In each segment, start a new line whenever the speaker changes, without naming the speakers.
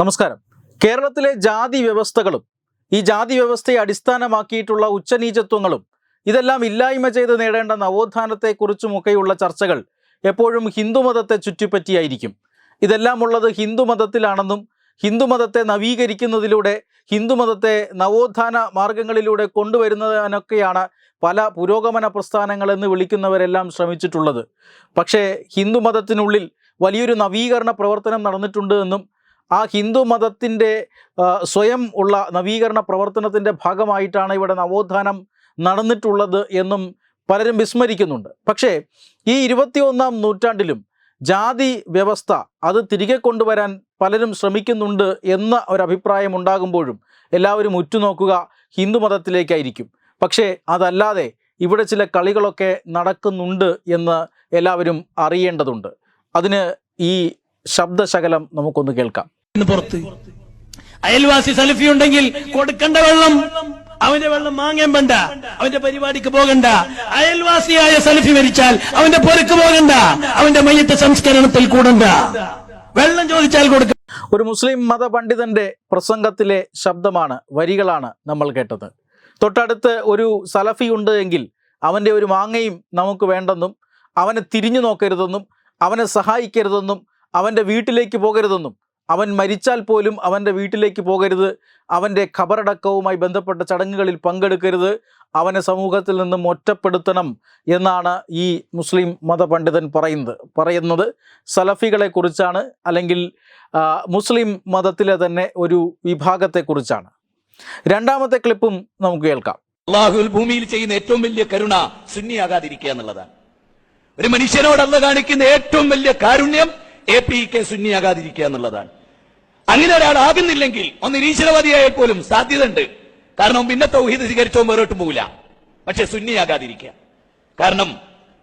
നമസ്കാരം. കേരളത്തിലെ ജാതി വ്യവസ്ഥകളും ഈ ജാതി വ്യവസ്ഥയെ അടിസ്ഥാനമാക്കിയിട്ടുള്ള ഉച്ചനീചത്വങ്ങളും ഇതെല്ലാം ഇല്ലായ്മ ചെയ്ത് നേടേണ്ട നവോത്ഥാനത്തെക്കുറിച്ചുമൊക്കെയുള്ള ചർച്ചകൾ എപ്പോഴും ഹിന്ദുമതത്തെ ചുറ്റിപ്പറ്റിയായിരിക്കും. ഇതെല്ലാം ഉള്ളത് ഹിന്ദുമതത്തിലാണെന്നും ഹിന്ദുമതത്തെ നവീകരിക്കുന്നതിലൂടെ ഹിന്ദുമതത്തെ നവോത്ഥാന മാർഗങ്ങളിലൂടെ കൊണ്ടുവരുന്നതിനൊക്കെയാണ് പല പുരോഗമന പ്രസ്ഥാനങ്ങൾ എന്ന് വിളിക്കുന്നവരെല്ലാം ശ്രമിച്ചിട്ടുള്ളത്. പക്ഷേ ഹിന്ദുമതത്തിനുള്ളിൽ വലിയൊരു നവീകരണ പ്രവർത്തനം നടന്നിട്ടുണ്ട് എന്നും ആ ഹിന്ദു മതത്തിന്റെ സ്വയം ഉള്ള നവീകരണ പ്രവർത്തനത്തിന്റെ ഭാഗമായിട്ടാണ് ഇവിടെ നവോത്ഥാനം നടന്നിട്ടുള്ളത് എന്നും പലരും വിസ്മരിക്കുന്നുണ്ട്. പക്ഷേ ഈ ഇരുപത്തിയൊന്നാം നൂറ്റാണ്ടിലും ജാതി വ്യവസ്ഥ അത് തിരികെ കൊണ്ടുവരാൻ പലരും ശ്രമിക്കുന്നുണ്ട് എന്ന ഒരഭിപ്രായം ഉണ്ടാകുമ്പോഴും എല്ലാവരും ഉറ്റുനോക്കുക ഹിന്ദു മതത്തിലേക്കായിരിക്കും. പക്ഷേ അതല്ലാതെ ഇവിടെ ചില കളികളൊക്കെ നടക്കുന്നുണ്ട് എന്ന് എല്ലാവരും അറിയേണ്ടതുണ്ട്. അതിന് ഈ ശബ്ദശകലം നമുക്കൊന്ന് കേൾക്കാം.
പുറത്ത്. അയൽവാസി സലഫി ഉണ്ടെങ്കിൽ കൊടുക്കണ്ട വെള്ളം. അവന്റെ വെള്ളം വാങ്ങാൻ വേണ്ട. അവന്റെ പരിപാടിക്ക് പോകണ്ട. അയൽവാസിയായ സലഫി മരിച്ചാൽ അവന്റെ പൊരക്ക് പോകണ്ട. അവന്റെ മയ്യത്തെ സംസ്കരണത്തിൽ കൂടണ്ട. വെള്ളം ചോദിച്ചാൽ കൊടുക്ക
ഒരു മുസ്ലിം മത പണ്ഡിതന്റെ പ്രസംഗത്തിലെ ശബ്ദമാണ് വരികളാണ് നമ്മൾ കേട്ടത്. തൊട്ടടുത്ത് ഒരു സലഫി ഉണ്ട് എങ്കിൽ അവന്റെ ഒരു മാങ്ങയും നമുക്ക് വേണ്ടെന്നും അവനെ തിരിഞ്ഞു നോക്കരുതെന്നും അവനെ സഹായിക്കരുതെന്നും അവന്റെ വീട്ടിലേക്ക് പോകരുതെന്നും അവൻ മരിച്ചാൽ പോലും അവന്റെ വീട്ടിലേക്ക് പോകരുത്. അവന്റെ ഖബറടക്കവുമായി ബന്ധപ്പെട്ട ചടങ്ങുകളിൽ പങ്കെടുക്കരുത്. അവനെ സമൂഹത്തിൽ നിന്നും ഒറ്റപ്പെടുത്തണം എന്നാണ് ഈ മുസ്ലിം മതപണ്ഡിതൻ പറയുന്നത്. പറയുന്നത് സലഫികളെക്കുറിച്ചാണ് അല്ലെങ്കിൽ മുസ്ലിം മതത്തിലെ തന്നെ ഒരു വിഭാഗത്തെക്കുറിച്ചാണ്. രണ്ടാമത്തെ ക്ലിപ്പും നമുക്ക് കേൾക്കാം.
അള്ളാഹുൽ ഭൂമിയിൽ ചെയ്യുന്ന ഏറ്റവും വലിയ കരുണ സുന്നിയാകാതിരിക്കുക എന്നുള്ളതാണ്. ഒരു മനുഷ്യനോട് കാണിക്കുന്ന ഏറ്റവും വലിയ കാരുണ്യം എ പി കെ സുന്നിയാകാതിരിക്കുക എന്നുള്ളതാണ്. അങ്ങനെ ഒരാൾ ആകുന്നില്ലെങ്കിൽ ഒന്ന് നിരീശ്വരവാദിയായാൽ പോലും സാധ്യതയുണ്ട്. കാരണം പിന്നെ തൗഹീദ് സ്വീകരിച്ചോ വേറോട്ട് പോകില്ല പക്ഷെ സുന്നിയാകാതിരിക്കുക. കാരണം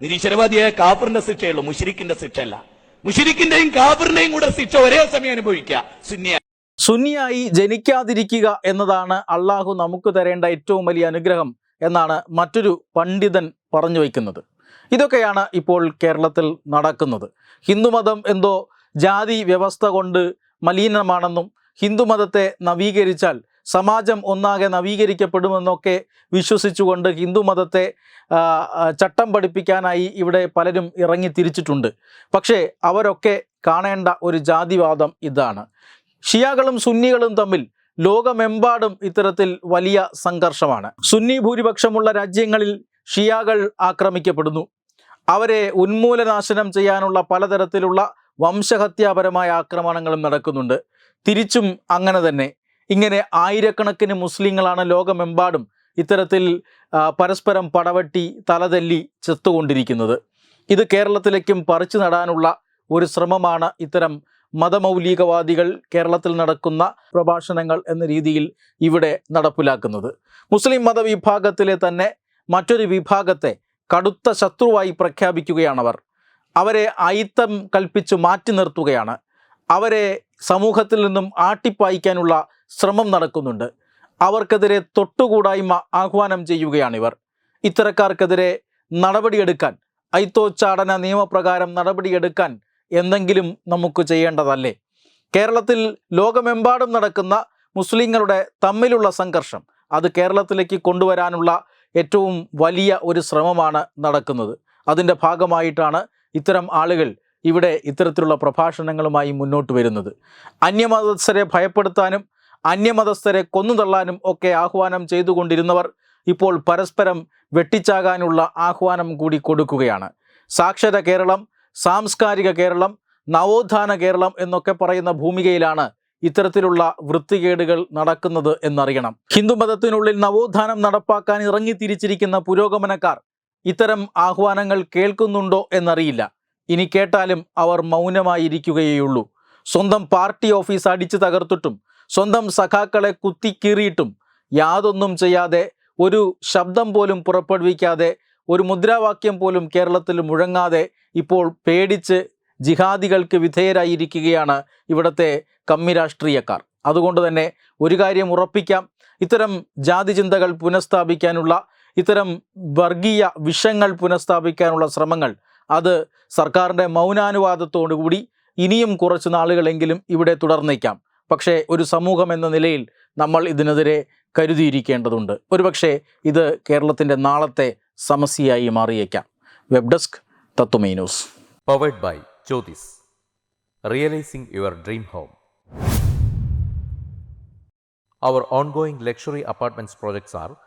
നിരീശ്വരവാദിയായ കാഫറിന്റെ ശിക്ഷയുള്ളൂ മുഷിരിക്കിന്റെ ശിക്ഷയല്ല. മുഷിരിക്കിന്റെയും കാഫറിന്റെയും കൂടെ ശിക്ഷ ഒരേ സമയം അനുഭവിക്കുക സുന്നിയ
സുന്നിയായി ജനിക്കാതിരിക്കുക എന്നതാണ് അള്ളാഹു നമുക്ക് തരേണ്ട ഏറ്റവും വലിയ അനുഗ്രഹം എന്നാണ് മറ്റൊരു പണ്ഡിതൻ പറഞ്ഞു വയ്ക്കുന്നത്. ഇതൊക്കെയാണ് ഇപ്പോൾ കേരളത്തിൽ നടക്കുന്നത്. ഹിന്ദുമതം എന്തോ ജാതി വ്യവസ്ഥ കൊണ്ട് മലീനമാണെന്നും ഹിന്ദുമതത്തെ നവീകരിച്ചാൽ സമാജം ഒന്നാകെ നവീകരിക്കപ്പെടുമെന്നൊക്കെ വിശ്വസിച്ചുകൊണ്ട് ഹിന്ദുമതത്തെ ചട്ടം പഠിപ്പിക്കാനായി ഇവിടെ പലരും ഇറങ്ങി തിരിച്ചിട്ടുണ്ട്. പക്ഷേ അവരൊക്കെ കാണേണ്ട ഒരു ജാതിവാദം ഇതാണ്. ഷിയാകളും സുന്നികളും തമ്മിൽ ലോകമെമ്പാടും ഇത്തരത്തിൽ വലിയ സംഘർഷമാണ്. സുന്നി ഭൂരിപക്ഷമുള്ള രാജ്യങ്ങളിൽ ഷിയാകൾ ആക്രമിക്കപ്പെടുന്നു. അവരെ ഉന്മൂലനാശനം ചെയ്യാനുള്ള പലതരത്തിലുള്ള വംശഹത്യാപരമായ ആക്രമണങ്ങളും നടക്കുന്നുണ്ട്. തിരിച്ചും അങ്ങനെ തന്നെ. ഇങ്ങനെ ആയിരക്കണക്കിന് മുസ്ലിങ്ങളാണ് ലോകമെമ്പാടും ഇത്തരത്തിൽ പരസ്പരം പടവട്ടി തലതല്ലി ചെത്തുകൊണ്ടിരിക്കുന്നത്. ഇത് കേരളത്തിലേക്കും പറിച്ചു നടാനുള്ള ഒരു ശ്രമമാണ് ഇത്തരം മതമൗലികവാദികൾ കേരളത്തിൽ നടക്കുന്ന പ്രഭാഷണങ്ങൾ എന്ന രീതിയിൽ ഇവിടെ നടപ്പിലാക്കുന്നത്. മുസ്ലിം മതവിഭാഗത്തിലെ തന്നെ മറ്റൊരു വിഭാഗത്തെ കടുത്ത ശത്രുവായി പ്രഖ്യാപിക്കുകയാണവർ. അവരെ അയിത്തം കൽപ്പിച്ച് മാറ്റി നിർത്തുകയാണ്. അവരെ സമൂഹത്തിൽ നിന്നും ആട്ടിപ്പായിക്കാനുള്ള ശ്രമം നടക്കുന്നുണ്ട്. അവർക്കെതിരെ തൊട്ടുകൂടായ്മ ആഹ്വാനം ചെയ്യുകയാണിവർ. ഇത്തരക്കാർക്കെതിരെ നടപടിയെടുക്കാൻ ഐത്തോച്ചാടന നിയമപ്രകാരം നടപടിയെടുക്കാൻ എന്തെങ്കിലും നമുക്ക് ചെയ്യേണ്ടതല്ലേ? കേരളത്തിൽ ലോകമെമ്പാടും നടക്കുന്ന മുസ്ലിങ്ങളുടെ തമ്മിലുള്ള സംഘർഷം അത് കേരളത്തിലേക്ക് കൊണ്ടുവരാനുള്ള ഏറ്റവും വലിയ ഒരു ശ്രമമാണ് നടക്കുന്നത്. അതിന്റെ ഭാഗമായിട്ടാണ് ഇത്തരം ആളുകൾ ഇവിടെ ഇത്തരത്തിലുള്ള പ്രഭാഷണങ്ങളുമായി മുന്നോട്ട് വരുന്നത്. അന്യമതസ്ഥരെ ഭയപ്പെടുത്താനും അന്യമതസ്ഥരെ കൊന്നുതള്ളാനും ഒക്കെ ആഹ്വാനം ചെയ്തുകൊണ്ടിരുന്നവർ ഇപ്പോൾ പരസ്പരം വെട്ടിച്ചാകാനുള്ള ആഹ്വാനം കൂടി കൊടുക്കുകയാണ്. സാക്ഷര കേരളം സാംസ്കാരിക കേരളം നവോത്ഥാന കേരളം എന്നൊക്കെ പറയുന്ന ഭൂമികയിലാണ് ഇത്തരത്തിലുള്ള വൃത്തികേടുകൾ നടക്കുന്നത് എന്നറിയണം. ഹിന്ദുമതത്തിനുള്ളിൽ നവോത്ഥാനം നടപ്പാക്കാൻ ഇറങ്ങി തിരിച്ചിരിക്കുന്ന പുരോഗമനക്കാർ ഇത്തരം ആഹ്വാനങ്ങൾ കേൾക്കുന്നുണ്ടോ എന്നറിയില്ല. ഇനി കേട്ടാലും അവർ മൗനമായിരിക്കുകയുള്ളൂ സ്വന്തം പാർട്ടി ഓഫീസ് അടിച്ചു തകർത്തിട്ടും സ്വന്തം സഖാക്കളെ കുത്തിക്കീറിയിട്ടും യാതൊന്നും ചെയ്യാതെ ഒരു ശബ്ദം പോലും പുറപ്പെടുവിക്കാതെ ഒരു മുദ്രാവാക്യം പോലും കേരളത്തിൽ മുഴങ്ങാതെ ഇപ്പോൾ പേടിച്ച് ജിഹാദികൾക്ക് വിധേയരായിരിക്കുകയാണ് ഇവിടുത്തെ കമ്മി രാഷ്ട്രീയക്കാർ. അതുകൊണ്ട് തന്നെ ഒരു കാര്യം ഉറപ്പിക്കാം. ഇത്തരം ജാതി ചിന്തകൾ പുനഃസ്ഥാപിക്കാനുള്ള ഇത്തരം വർഗീയ വിഷങ്ങൾ പുനഃസ്ഥാപിക്കാനുള്ള ശ്രമങ്ങൾ അത് സർക്കാരിന്റെ മൗനാനുവാദത്തോടുകൂടി ഇനിയും കുറച്ച് നാളുകളെങ്കിലും ഇവിടെ തുടർന്നേക്കാം. പക്ഷേ ഒരു സമൂഹം എന്ന നിലയിൽ നമ്മൾ ഇതിനെതിരെ കരുതിയിരിക്കേണ്ടതുണ്ട്. ഒരുപക്ഷെ ഇത് കേരളത്തിന്റെ നാളത്തെ സമസ്യയായി മാറിയേക്കാം. Web desk തത്വമേ news.
By Jyothis realising your dream home. Our ongoing luxury apartments projects are